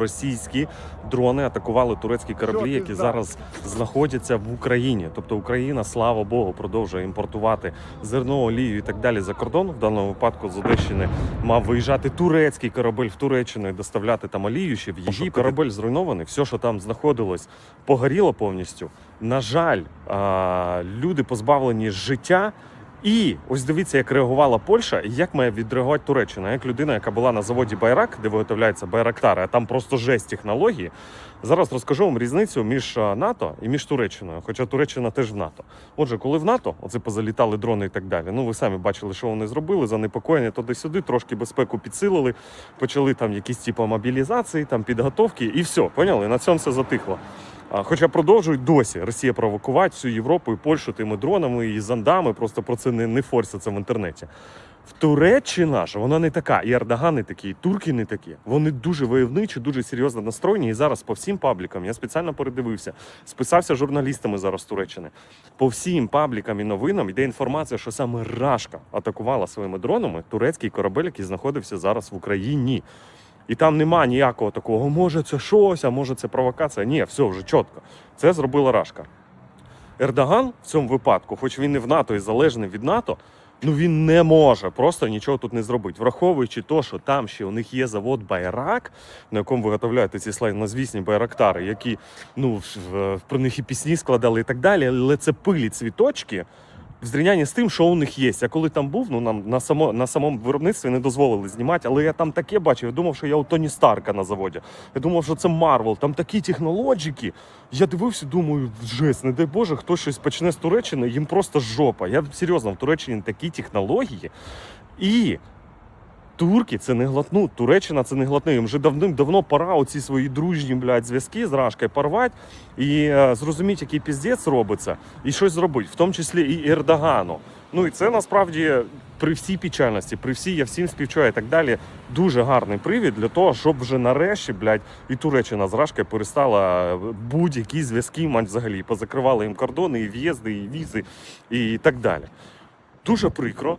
Російські дрони атакували турецькі кораблі, які зараз знаходяться в Україні. Тобто Україна, слава Богу, продовжує імпортувати зерно, олію і так далі за кордон. В даному випадку з Одещини мав виїжджати турецький корабель в Туреччину і доставляти там олію ще в Єгипет. Корабель зруйнований, все, що там знаходилось, погоріло повністю. На жаль, люди позбавлені життя. І ось дивіться, як реагувала Польща, і як має відреагувати Туреччина. Як людина, яка була на заводі Байрак, де виготовляється Байрактари, а там просто жесть технології. Зараз розкажу вам різницю між НАТО і між Туреччиною. Хоча Туреччина теж в НАТО. Отже, коли в НАТО, оце позалітали дрони і так далі. Ну ви самі бачили, що вони зробили, занепокоєння туди-сюди, трошки безпеку підсилили, почали там якісь типу мобілізації, там підготовки, і все, поняли? На цьому все затихло. Хоча продовжують досі Росія провокувати всю Європу і Польщу тими дронами і зондами, просто про це не, не форсяться в інтернеті. В Туреччина ж вона не така, і Ердоган не такі, і турки не такі. Вони дуже войовничі, дуже серйозно настроєні. І зараз по всім паблікам я спеціально передивився, списався журналістами зараз Туреччини. По всім паблікам і новинам йде інформація, що саме Рашка атакувала своїми дронами турецький корабель, який знаходився зараз в Україні. І там нема ніякого такого, може це щось, а може це провокація. Ні, все вже чітко. Це зробила Рашка. Ердоган в цьому випадку, хоч він і в НАТО і залежний від НАТО, ну він не може просто нічого тут не зробити. Враховуючи те, що там ще у них є завод Байрак, на якому виготовляються ці славнозвісні байрактари, які ну про них і пісні складали і так далі, але це пилі цвіточки. В зрівнянні з тим, що у них є. Я коли там був, ну нам на само на самому виробництві не дозволили знімати, але я там таке бачив. Я думав, що я у Тоні Старка на заводі. Я думав, що це Марвел. Там такі технологіки. Я дивився, думаю, жесть, не дай Боже, хто щось почне з Туреччини, їм просто жопа. Я серйозно в Туреччині такі технології. І турки це не глотнуть. Туреччина це не глотне. Їм вже давним-давно пора оці свої дружні блядь, зв'язки з Рашкою порвати і е, зрозуміти, який піздець робиться, і щось зробити, в тому числі і Ердогану. Ну і це насправді при всій печальності, при всій я всім співчуваю і так далі. Дуже гарний привід для того, щоб вже нарешті, блядь, і Туреччина з Рашкою перестала будь-які зв'язки мати взагалі. Позакривали їм кордони, і в'їзди, і візи, і так далі. Дуже прикро.